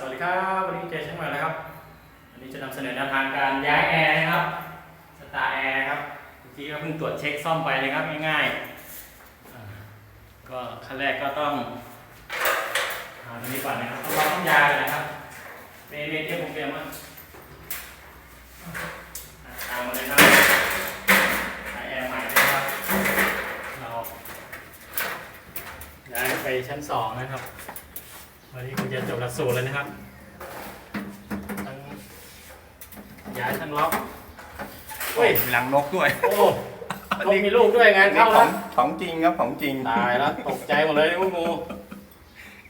สวัสดีครับวันนี้เจช่างใหม่นะครับวันนี้จะนำเสนอแนวทางการย้ายแอร์นะครับสตาร์แอร์ครับเมื่อกี้ก็เพิ่งตรวจเช็คซ่อมไปเลยครับง่ายๆก็ขั้นแรกก็ต้องหาตรงนี้ก่อนนะครับต้องล็อกน้ำยาเลยนะครับเมย์เมย์เทียบผมเตรียมมาอ่าตามมาเลยครับย้ายแอร์ใหม่นะครับเราย้ายไปชั้นสองนะครับ วันนี้คุณจะจบหลักสูตรเลยนะครับทั้งย้ายทั้งล็อกเฮ้ยมีรังนกด้วย โอ้ต้องมีลูกด้วยงานเข้าขแล้อวงของจริงครับของจริง ตายแล้วตกใจหมดเลยนี่พวกงู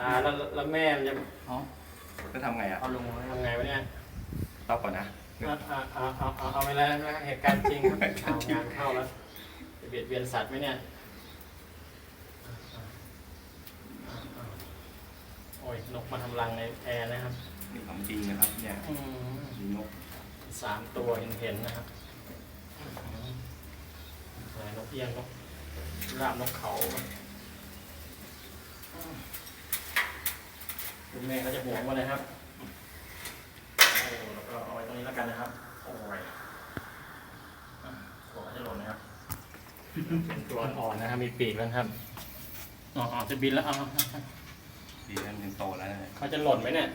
ตายแล้วแล้วแม่มันจะจะทำไงอะเอาลงทำไงวะเนี่ยรอบก่อนนะ เอาเอาเอาเอาเอาไปแล้วนะเหตุการณ์จริงครับเอางานเข้าแล้วจะเบียดเบียนสัตว์ไหมเนี่ย อ้ยนกมาทำรังในแอร์นะครับนี่ของจริงนะครับ เนี่ยอืมมีนกสามตัวเห็นเห็นๆนะครับสายนกเอี้ยงนกราบนกเขาคุณแม่เขาจะห่วงมาเลยครับโอ้แล้วก็เอาไว้ตรงนี้แล้วกันนะครับ โอ้ยอะหัวเขาจะหล่นนะครับ เป็นตัวอ่อนนะครับ มีปีกแล้วนะครับ อ๋อๆจะบินแล้วเอา ดีนั่นเป็นโตแล้วนะเขาจะหล่นไหมเนี่ย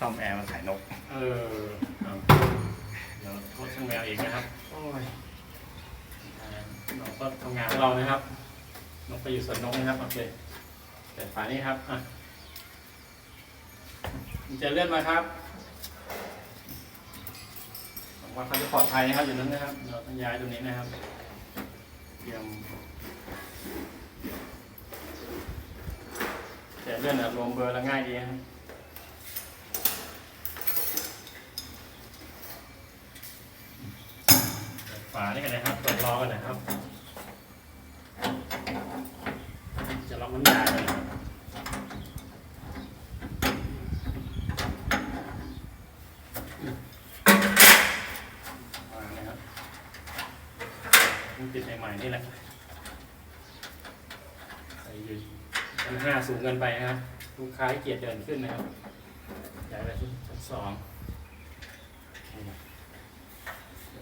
ซ่อมแอร์มาขายนก เออเอาเดี๋ยวโทษช่างแมวอีกนะครับ โอ้ยอ่าเราก็ทำงานของเรานะครับ นกไปอยู่สวนนกนะครับ โอเคแต่ฝานี้ครับ อะมันจะเลื่อนมาครับหวังว่าเขาจะปลอดภัยนะครับ อยู่นั้นนะครับ เราต้องย้ายตรงนี้นะครับ เตรียม แต่เลื่อนอะรวมเบอร์แล้วง่ายดีนะครับฝานี่กันนะครับเปิดรอกันนะครับ จะล็อกน้ำยาเลยนะครับวางนติดใหม่ๆนี่แหละใส่ยืน ชั้นห้าสูงเกินไปนะครับลูกค้าเกียรติเดินขึ้นนะครับย้ายไปที่ชั้นสอง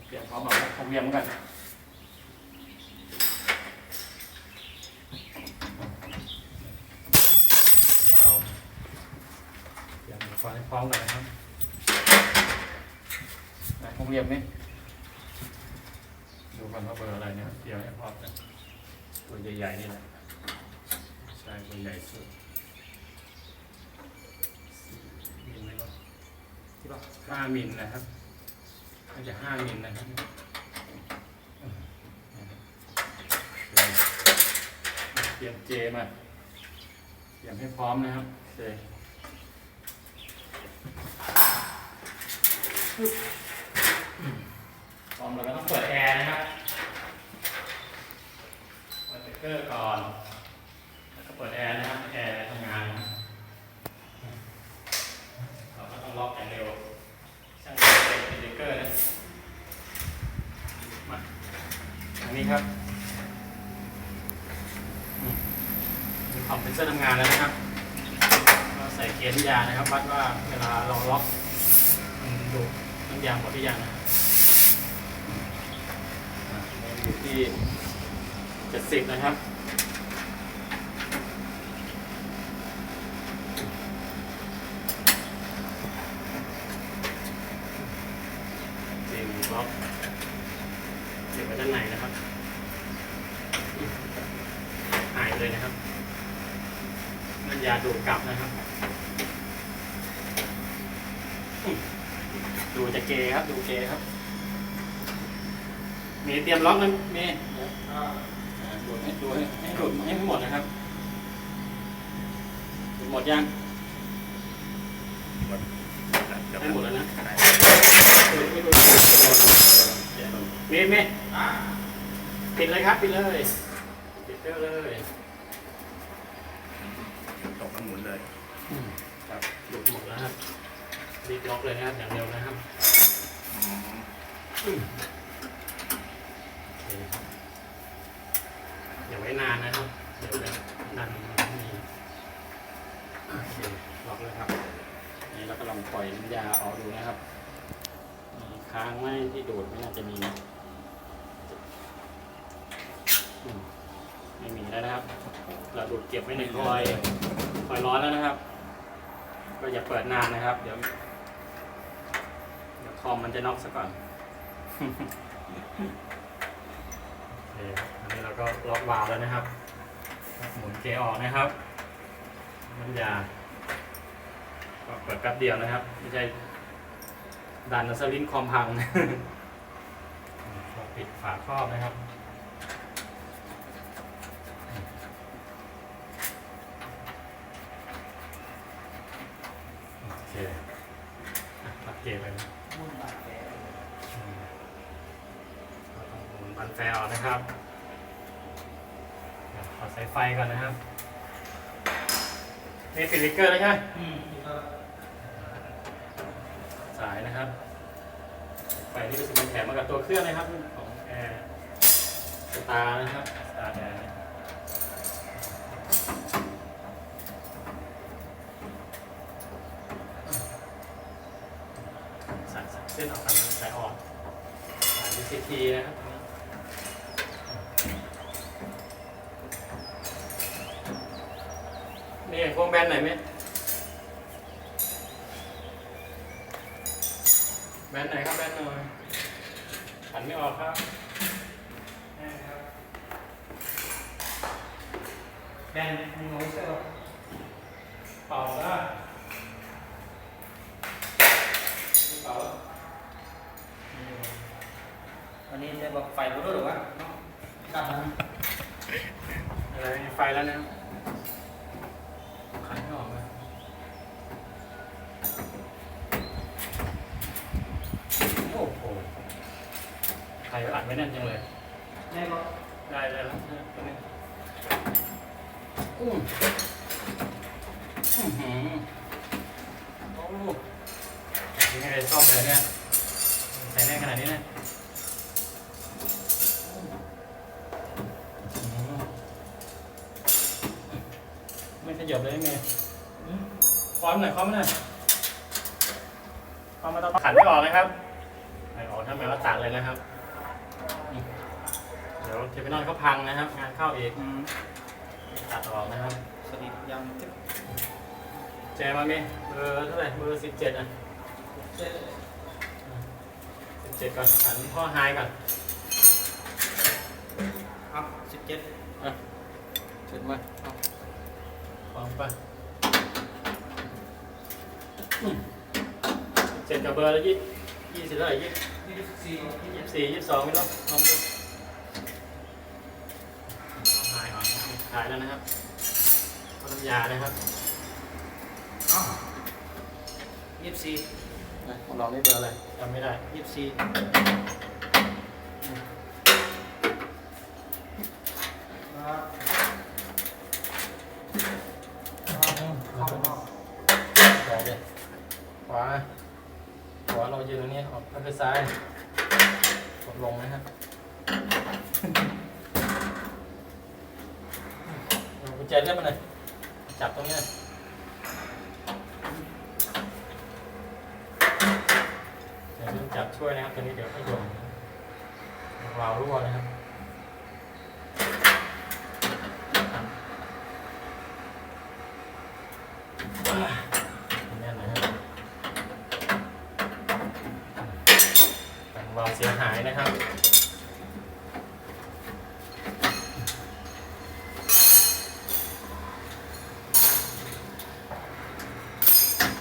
เคเตรียมพร้อมเอาของเวียมกันเราเตรียมไฟให้พร้อมกันนะครับหนของเวียมนี่ดูกันว่าเบอร์อะไรเนะครับเตรียมให้พร้อมกันตัวใหญ่ๆนี่แหละ ใช่ตัวใหญ่สุดมิลไหมวะที่ว่าห้ามิลนะครับน่าจะห้ามิลนะครับเตรียมเจมาเตรียมให้พร้อมนะครับโอเคพร้อมแล้วก็ต้องเปิดแอร์นะครับเปิดเบรกเกอร์ก่อนแล้วก็เปิดแอร์นะครับ แอร์ทำงานนะเราก็ต้องล็อกอย่างเร็ว ช่างเป็นเบรกเกอร์นะมาทางนี้ครับมีคอมเพรสเซอร์ทำงานแล้วนะครับก็ใส่เกียร์ที่ยานะครับ วัดว่าเวลาเราล็อกมันดูน้ำยางหมดหรือยังนะอะมันอยู่ที่เจ็ดสิบนะครับ เสียงบล็อก เสียบไว้ด้านในนะครับหายเลยนะครับน้ำยาดูดกลับนะครับ ดูจะเกครับ ดูเกครับ มีเตรียมล็อกนะมีอ่าดูดให้ดูให้ให้ดูดให้หมดนะครับดูดหมดยังให้หมดแล้วนะ เมย์เมย์ปิดเลยครับ ปิดเลย ปิดเกอร์เลยตกแล้วหมุนเลยครับหลุดหมดแล้วครับรีบล็อกเลยนะครับอย่างเร็วนะครับอืมโอเคครับอย่าไว้นานนะครับ เดี๋ยวจะดันมีโอเคล็อกแล้วก็ลองปล่อยน้ำยาออกดูนะครับมีค้างไหมที่ดูดไม่น่าจะมีนะอืมไม่มี แล้วนะครับ เราดูดเก็บไว้ในคอยคอยร้อนแล้วนะครับ ก็อย่าเปิดนานนะครับ เดี๋ยวเดี๋ยวคอมมันจะน็อกซะก่อนโอเคอันนี้เราก็ล็อกวาล์วแล้วนะครับ หมุนเกออกนะครับน้ำยาก็เปิดแป๊บเดียวนะครับ ไม่ใช่ดันสลิงคอมพัง ปิดฝาครอบนะครับ โอเคอะตัดเกมไปนะมก็ต้องหมุนบันแฟร์ออกนะครับขอใส่ไฟก่อนนะครับนี่ติดลิกเกอร์แล้วใช่ไหมสายนะครับ ไฟนี่เป็นเป็นแถมมากับตัวเครื่องนะครับของแอร์สตาร์นะครับสตาร์แอร์ สายเส้นออกกันสายออกสาย VCT นะครับนี่พวงแบนไหนไหมแบนไหนครับแบนหน่อยหันไม่ออกครับแบนมึงเอาเสื้อเป่าได้เป่า นนี้จะบอกไฟรู้หรือวะกลับมาอะไรมีไฟแล้วนะครับขันไม่ออกเลยโอ้โหใครอัดไว้แน่นจังเลยแม่บอกได้ได้แล้วนะตัวนี้อืมอื้อหือโอ้ยังไงได้ซ่อมเลยเนี่ยใส่แน่นขนาดนี้นะอื้อหือ ไม่ขยับเลยไงคอนหน่อยคอนหน่อยคอนมาต้องขันไม่ออกนะครับไม่ออกถ้าไม่ว่าตัดเลยนะครับ เดี๋ยวเทปนอนเขาพังนะครับ งานเข้าอีกตัดออกนะครับสนิทยังจิ๊บแจมามีเบอร์เท่าไหร่เบอร์สิบเจ็ดอะเจ็ดสิบเจ็ดก่อนหันพ่อไฮก่อนครับสิบเจ็ดอะเจ็ดมาเอาพร้ อมไปสิบเจ็ดกับเบอร์แล้วยี่ยี่สิบเท่าไหร่ยี่ยี่สิบสี่ยี่สิบสี่ยี่สิบสองไม่ต้องลองดูพ่อไฮก่อนถ่ายแล้วนะครับพ่อน้ำยานะครับเอ้ายี่สิบสี่นะลองได้เบอร์อะไรจำไม่ได้ยี่สิบสี่ครับเข้าเข้า ขวาดิขวาขวา เรายืนตรงนี้ออกไปซ้ายกดลงนะครับเอากุญแจเรื่อนมาหน่อยจับตรงนี้น่อยเดี๋ยวจับช่วยนะครับตัวนี้เดี๋ยวให้โยนวาล์วรั่วนะครับแน่นนะครับกันวาล์วเสียหายนะครับ โอเค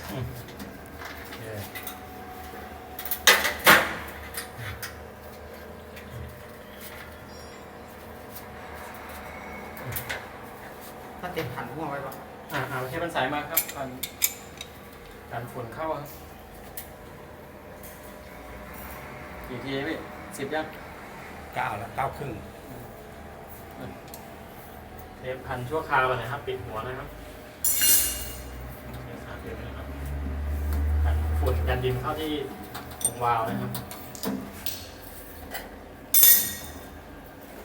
ถ้าเต็มหันหัวไว้ปะอ่าเอาเทปมันสายมาครับก่อนการฝุ่นเข้าครับกี่ทีพี่สิบยังเก้าแล้วเก้าครึ่ง เทปพันชั่วคราวก่อนนะครับ ปิดหัวนะครับเทปสามเทปนะครับ กันฝุ่นกันดินเข้าที่ตรงวาล์วนะครับ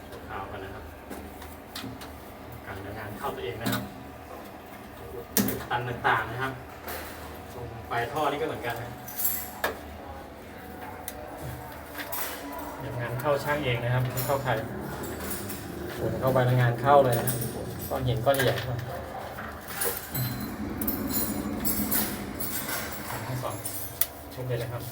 ชั่วคราวกันนะครับการเดินงานเข้าตัวเองนะครับตันต่างๆนะครับตรงปลายท่อนี่ก็เหมือนกันนะงานเข้าช่างเองนะครับไม่เข้าใครฝนเข้าไปแล้วงานเข้าเลยนะครับก้อนหินก้อนใหญ่ๆ ชุบเลยนะครับ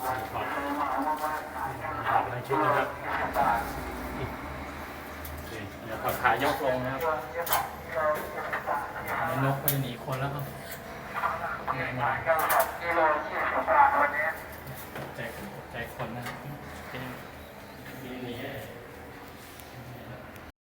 ถอดถอดทั้งชุดนะครับโอเคเดี๋ยวถอดขายกลงนะครับแล้วนกก็จะหนีคนแล้วครับ ง่ายมากใจใจคนนะคนนะ